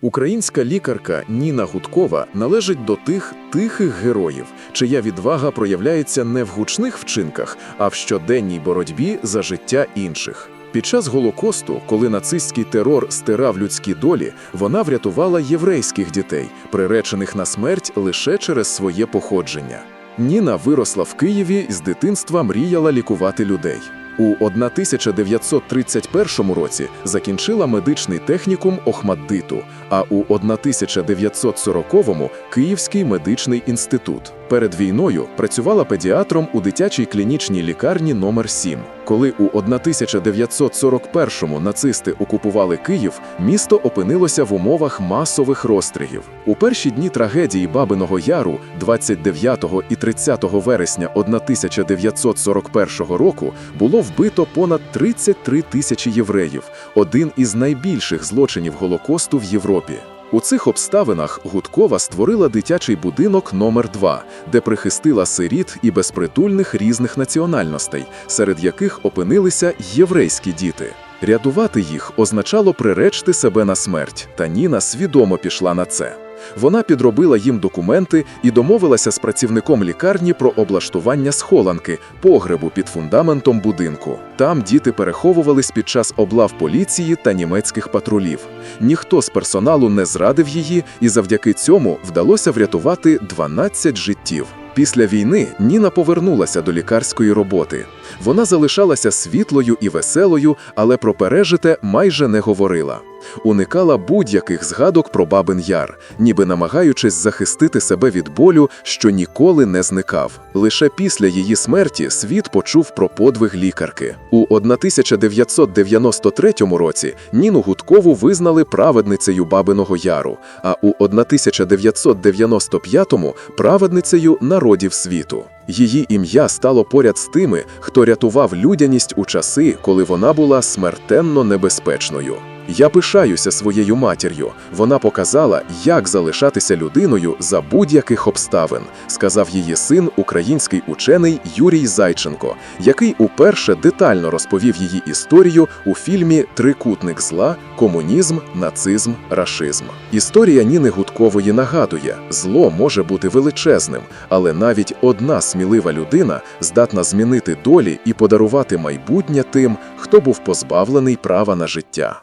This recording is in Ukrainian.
Українська лікарка Ніна Гудкова належить до тих тихих героїв, чия відвага проявляється не в гучних вчинках, а в щоденній боротьбі за життя інших. Під час Голокосту, коли нацистський терор стирав людські долі, вона врятувала єврейських дітей, приречених на смерть лише через своє походження. Ніна виросла в Києві і з дитинства мріяла лікувати людей. У 1931 році закінчила медичний технікум Охмаддиту, а у 1940-му – Київський медичний інститут. Перед війною працювала педіатром у дитячій клінічній лікарні номер 7. Коли у 1941-му нацисти окупували Київ, місто опинилося в умовах масових розстрілів. У перші дні трагедії Бабиного Яру, 29 і 30 вересня 1941 року, було вбито понад 33 тисячі євреїв, один із найбільших злочинів Голокосту в Європі. У цих обставинах Гудкова створила дитячий будинок номер 2 де прихистила сиріт і безпритульних різних національностей, серед яких опинилися єврейські діти. Рятувати їх означало приречти себе на смерть, та Ніна свідомо пішла на це. Вона підробила їм документи і домовилася з працівником лікарні про облаштування схоланки, погребу під фундаментом будинку. Там діти переховувались під час облав поліції та німецьких патрулів. Ніхто з персоналу не зрадив її, і завдяки цьому вдалося врятувати 12 життів. Після війни Ніна повернулася до лікарської роботи. Вона залишалася світлою і веселою, але про пережите майже не говорила. Уникала будь-яких згадок про Бабин Яр, ніби намагаючись захистити себе від болю, що ніколи не зникав. Лише після її смерті світ почув про подвиг лікарки. У 1993 році Ніну Гудкову визнали праведницею Бабиного Яру, а у 1995-му – праведницею народів світу. Її ім'я стало поряд з тими, хто рятував людяність у часи, коли вона була смертенно небезпечною. Я пишаюся своєю матір'ю. Вона показала, як залишатися людиною за будь-яких обставин, сказав її син, український учений Юрій Зайченко, який уперше детально розповів її історію у фільмі Трикутник зла, комунізм, нацизм, рашизм. Історія Ніни Гудкової нагадує, зло може бути величезним, але навіть одна смілива людина здатна змінити долі і подарувати майбутнє тим, хто був позбавлений права на життя.